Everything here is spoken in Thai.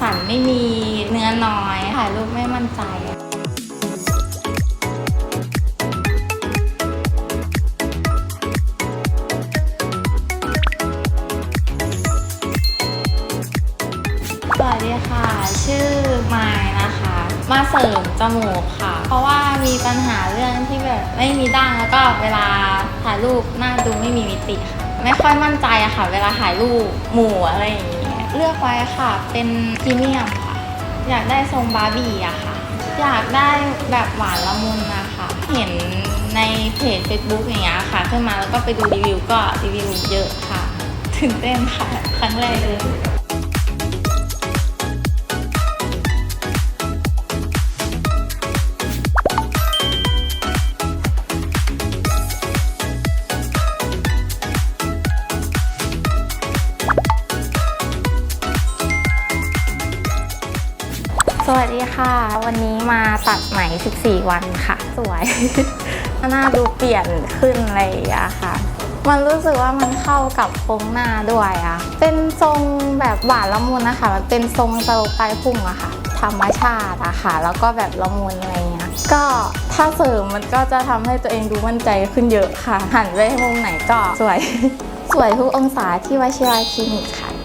สันไม่มีเนื้อน้อยถ่ายรูปไม่มั่นใจสวัสดีค่ะ ชื่อมายนะคะ มาเสริมจมูกค่ะ เพราะว่ามีปัญหาเรื่องที่แบบไม่มีดั้งแล้วก็เวลาถ่ายรูปหน้าดูไม่มีมิติค่ะ ไม่ค่อยมั่นใจอะค่ะ เวลาถ่ายรูปหมู่อะไรอย่างเงี้ย เลือกไว้ค่ะ เป็นพรีเมียมค่ะ อยากได้ทรงบาร์บี้อะค่ะ อยากได้แบบหวานละมุนนะคะเห็นในเพจ Facebook อย่างเงี้ยค่ะ ขึ้นมาแล้วก็ไปดูรีวิวก็รีวิวเยอะค่ะ ตื่นเต้นค่ะ ครั้งแรกเลย สวัสดีค่ะ วันนี้มาตัดไหม 14 วันค่ะ สวย หน้าดูเปลี่ยนขึ้นอะไรอย่างเงี้ยค่ะ มันรู้สึกว่ามันเข้ากับโครงหน้าด้วยอะเป็นทรงแบบหวานละมุนนะคะ มันเป็นทรงสโลปลายพุ่งอะค่ะ ธรรมชาติอะค่ะ แล้วก็แบบละมุนอะไรเงี้ย ก็ถ้าเสริมมันก็จะทำให้ตัวเองดูมั่นใจขึ้นเยอะค่ะ หันไปมุมไหนก็สวย สวยทุกองศาที่วชิระคลินิกค่ะ